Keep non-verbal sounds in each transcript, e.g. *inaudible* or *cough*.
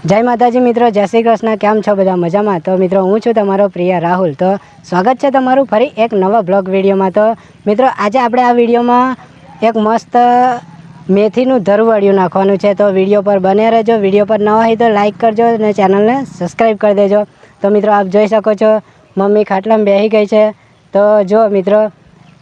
જય માતાજી મિત્રો, જય શ્રી કૃષ્ણ. કેમ છો બધા મજામાં? તો મિત્રો, હું છું તમારો પ્રિય રાહુલ. તો સ્વાગત છે તમારું ફરી એક નવા બ્લોગ વિડીયોમાં. તો મિત્રો, આજે આપણે આ વિડીયોમાં એક મસ્ત મેથીનું ધરવડિયું નાખવાનું છે. તો વીડિયો પર બને રહેજો. વીડિયો પર ન હોય તો લાઇક કરજો અને ચેનલને સબસ્ક્રાઈબ કરી દેજો. તો મિત્રો, આપ જોઈ શકો છો, મમ્મી ખાટલામાં બેસી ગઈ છે. તો જો મિત્રો,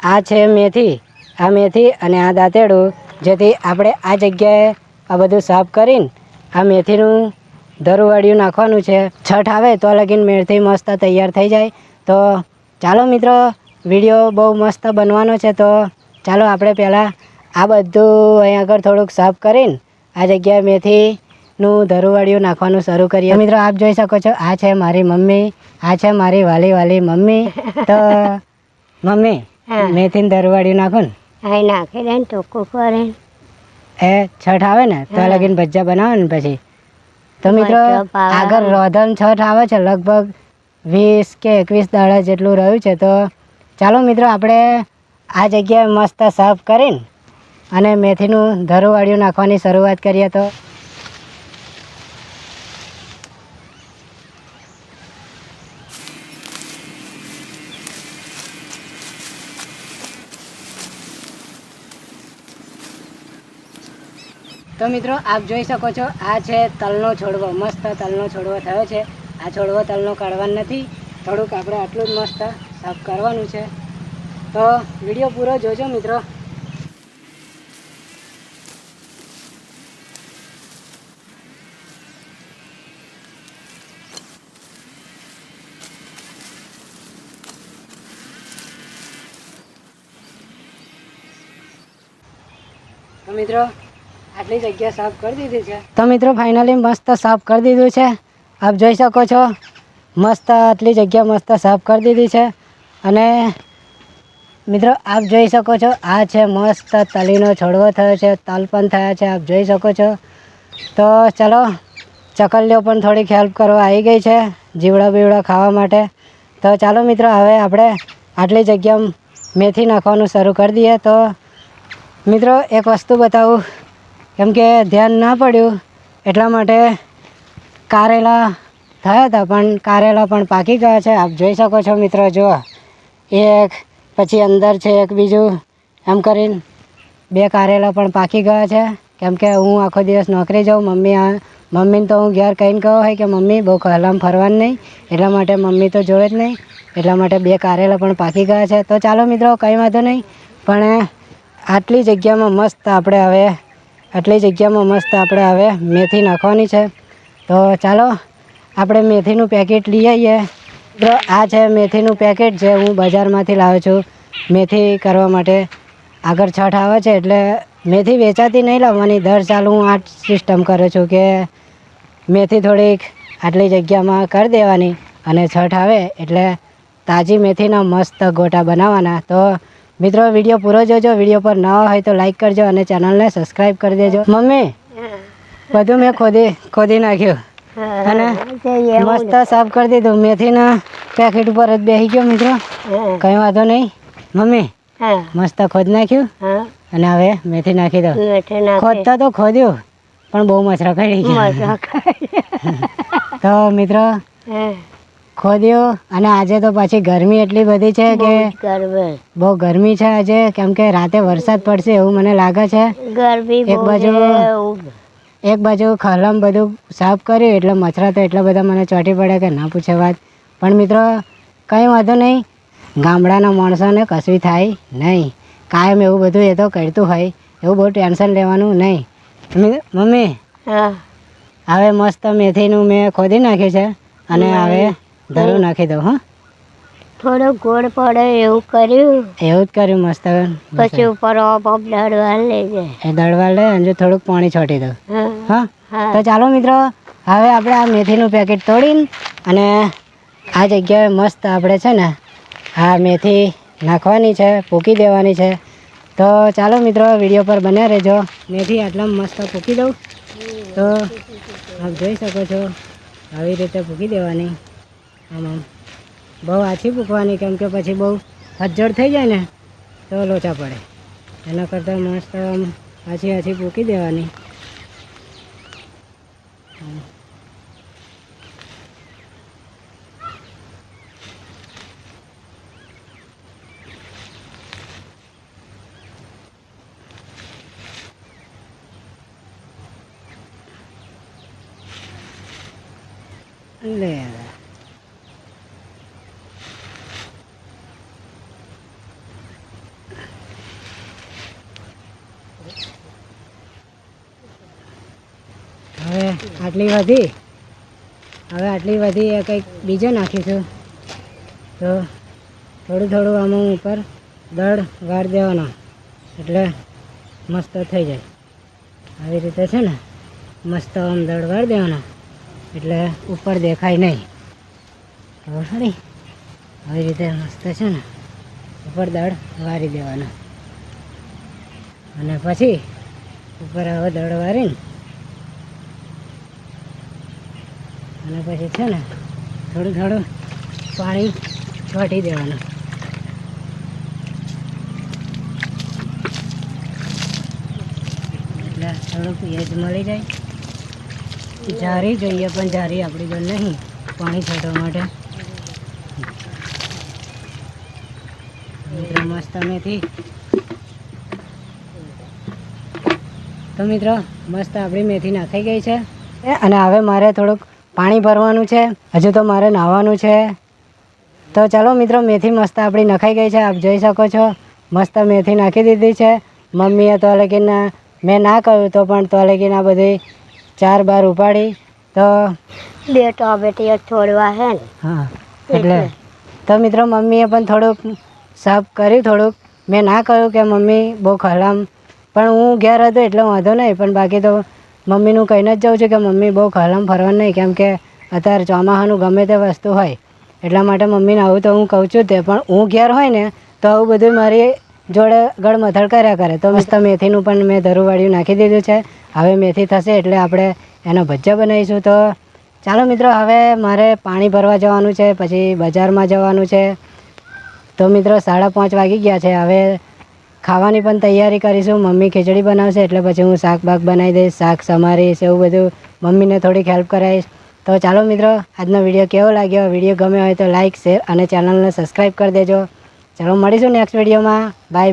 આ છે મેથી. આ મેથી અને આ દાંતેડું, જેથી આપણે આ જગ્યાએ આ બધું સાફ કરીને આ મેથીનું ધરુવાડિયું નાખવાનું છે. છઠ આવે તો લગીન મેથી મસ્ત તૈયાર થઈ જાય. તો ચાલો મિત્રો વીડિયો બહુ મસ્ત બનવાનો છે તો ચાલો આપણે પહેલાં આ બધું અહીં આગળ થોડુંક સાફ કરીને આ જગ્યાએ મેથીનું ધરુવાડિયું નાખવાનું શરૂ કરીએ. મિત્રો આપ જોઈ શકો છો આ છે મારી મમ્મી આ છે મારી વાલી વાલી મમ્મી. તો *laughs* મમ્મી. મેથીનું ધરુવાડિયું નાખો ને. નાખી દે ને ટોકું કરે એ છઠ આવે ને તો. લગીન ભજીયા બનાવે ને પછી. તો મિત્રો આગળ રોધન છઠ આવે છે લગભગ વીસ કે એકવીસ દાડા જેટલું રહ્યું છે. તો ચાલો મિત્રો આપણે આ જગ્યાએ મસ્ત સાફ કરીને અને મેથીનું ધરુવાડિયું નાખવાની શરૂઆત કરીએ તો. તો મિત્રો, આપ જોઈ શકો છો, આ છે તલનો છોડવો. મસ્ત તલનો છોડવો થયો છે. આ છોડવો તલનો કાઢવાનો નથી. થોડુંક આપણે આટલું જ મસ્ત સાફ કરવાનું છે. તો વીડિયો પૂરો જોજો મિત્રો. તો મિત્રો આટલી જગ્યા સાફ કરી દીધી છે. તો મિત્રો ફાઇનલી મસ્ત સાફ કરી દીધું છે. આપ જોઈ શકો છો, મસ્ત આટલી જગ્યા મસ્ત સાફ કરી દીધી છે. અને મિત્રો, આપ જોઈ શકો છો, આ છે મસ્ત તલીનો છોડવો થયો છે, તલ પણ થયા છે, આપ જોઈ શકો છો. તો ચલો, ચકલીઓ પણ થોડીક હેલ્પ કરવા આવી ગઈ છે, જીવડા બીવડા ખાવા માટે. તો ચાલો મિત્રો, હવે આપણે આટલી જગ્યા મેથી નાખવાનું શરૂ કરી દઈએ. તો મિત્રો, એક વસ્તુ બતાવું. કેમ કે ધ્યાન ના પડ્યું, એટલા માટે કારેલા થયા હતા, પણ કારેલા પણ પાકી ગયા છે. આપ જોઈ શકો છો મિત્રો, જો એક, પછી અંદર છે એક બીજું, એમ કરીને બે કારેલા પણ પાકી ગયા છે. કેમ કે હું આખો દિવસ નોકરી જાઉં, મમ્મી આ, મમ્મીને તો હું ઘેર કહીને કહો હોય કે, મમ્મી, બહુ કલામ ફરવાનું નહીં. એટલા માટે મમ્મી તો જોવે જ નહીં. એટલા માટે બે કારેલા પણ પાકી ગયા છે. તો ચાલો મિત્રો, કંઈ વાંધો નહીં. પણ આટલી જગ્યામાં મસ્ત આપણે હવે આટલી જગ્યામાં મસ્ત આપણે હવે મેથી નાખવાની છે. તો ચાલો, આપણે મેથીનું પેકેટ લઈ આવીએ તો આ છે મેથીનું પેકેટ જે હું બજારમાંથી લાવ્યો છું. મેથી કરવા માટે આગળ છઠ આવે છે એટલે મેથી વેચાતી નહીં લાવવાની, દર ચાલુ હું આ સિસ્ટમ કરું છું કે મેથી થોડીક આટલી જગ્યામાં કરી દેવાની અને છઠ આવે એટલે તાજી મેથીના મસ્ત ગોટા બનાવવાના. તો મિત્રો વીડિયો પૂરો જોજો. વીડિયો પર નવા હોય તો લાઈક કરજો અને ચેનલને સબસ્ક્રાઈબ કરી દેજો. મમ્મી બધું મેં ખોદી ખોદી નાખ્યું. અને મસ્ત સાફ કરી દીધું. મેથીના પેકેટ ઉપર જ બેસી ગયો મિત્રો. કંઈ વાંધો નહીં. મમ્મી મસ્ત ખોદ નાખ્યું. અને હવે મેથી નાખી દો ખોદતા તો ખોદ્યું પણ બહુ મસરા ગયા. *laughs* તો મિત્રો ખોદ્યું અને આજે તો પાછી ગરમી એટલી બધી છે કે બહુ ગરમી છે આજે. કેમ કે રાતે વરસાદ પડશે એવું મને લાગે છે. ગરમી એક બાજુ એક બાજુ ખલમ બધું સાફ કર્યું એટલે મચ્છરા તો એટલા બધા મને ચોંટી પડે કે ના પૂછે વાત. પણ મિત્રો કંઈ વાંધો નહીં. ગામડાના માણસોને કશું થાય નહીં. કાયમ એવું બધું એ તો કરતું હોય. એવું બહુ ટેન્શન લેવાનું નહીં. Mummy- mummy. હવે મસ્ત મેથીનું મેં ખોદી નાખ્યું છે. અને હવે ધરું નાખી દઉં હા. થોડો ગોળ પડે એવું કર્યું. એવું જ કર્યું મસ્ત. પછી ઉપર ઓપ ઓપ દળવા લઈ જાય એ દળવા લે અને થોડુંક પાણી છોટી દઉં. હા. હા? હા. તો ચાલો મિત્રો હવે આપણે આ મેથીનું પેકેટ તોડીને અને આ જગ્યાએ મસ્ત આપણે છે ને આ મેથી નાખવાની છે પૂકી દેવાની છે. તો ચાલો મિત્રો વીડિયો પર બન્યા રહેજો. મેથી આટલા મસ્ત પૂકી દઉં. તો આપ જોઈ શકો છો આવી રીતે પૂકી દેવાની. આમાં બહુ આછી મૂકવાની કેમ કે પછી બહુ હજ્જડ થઈ જાય ને, તો લોચા પડે. એના કરતાં મસ્ત આમ આછી આછી મૂકી દેવાની. લે. આટલી વધી હવે આટલી વધી કંઈક બીજો નાખીશું તો થોડું થોડું આમાં ઉપર દળ વાર દેવાનો. એટલે મસ્ત થઈ જાય. આવી રીતે છે ને, મસ્ત આમ દળ વાર દેવાનો. એટલે ઉપર દેખાય નહીં. ખબર આવી રીતે મસ્ત છે ને, ઉપર દળ વારી દેવાનો. અને પછી ઉપર હવે દળ વારીને અને પછી છે ને થોડું થોડું પાણી છોટી દેવાનું. એટલે થોડુંક એજ મળી જાય. જારી જોઈએ, પણ જારી આપણી જોડે નહીં. પાણી છોટવા માટે. મિત્રો, મસ્ત મેથી. તો મિત્રો, મસ્ત આપણી મેથી નાખાઈ ગઈ છે. અને હવે મારે થોડુંક પાણી ભરવાનું છે હજુ તો મારે નાહવાનું છે. તો ચાલો મિત્રો મેથી મસ્ત આપણી નખાઈ ગઈ છે આપ જોઈ શકો છો. મસ્ત મેથી નાખી દીધી છે. મમ્મીએ તો લેકિન મેં ના કહ્યું તો પણ તો લેકિન આ બધી ચાર બાર ઉપાડી. તો બે ટોમેટીઓ છોડવા હે ને. હા એટલે તો મિત્રો મમ્મીએ પણ થોડુંક સાફ કર્યું થોડુંક. મેં ના કહ્યું કે મમ્મી બહુ ખરામ પણ હું ઘેર હતો એટલે વાંધો નહીં પણ બાકી તો મમ્મીનું કહીને જ જાઉં છું કે મમ્મી બહુ ખરામ ફરવાનું નહીં, કેમ કે અત્યારે ચોમાસાનું ગમે તે વસ્તુ હોય. એટલા માટે મમ્મીને આવું તો હું કહું છું તે, પણ હું ઘેર હોય ને, તો આવું બધું મારી જોડે ગળમથળ કર્યા કરે. તો મસ્ત મેથીનું પણ મેં ધરુવાળ્યું નાખી દીધું છે. હવે મેથી થશે એટલે આપણે એનો ભજીયા બનાવીશું. તો ચાલો મિત્રો, હવે મારે પાણી ભરવા જવાનું છે, પછી બજારમાં જવાનું છે. તો મિત્રો, સાડા પાંચ વાગી ગયા છે. હવે ખાવાની પણ તૈયારી કરીશું. મમ્મી ખીચડી બનાવશે એટલે પછી હું શાક બાક બનાવી દઈશ, શાક સમારીશ, એવું બધું મમ્મીને થોડીક હેલ્પ કરાવીશ. તો ચાલો મિત્રો, આજનો વીડિયો કેવો લાગ્યો? વીડિયો ગમે હોય તો લાઇક શેર અને ચેનલને સબસ્ક્રાઈબ કરી દેજો. ચાલો, મળીશું નેક્સ્ટ વિડીયોમાં બાય બાય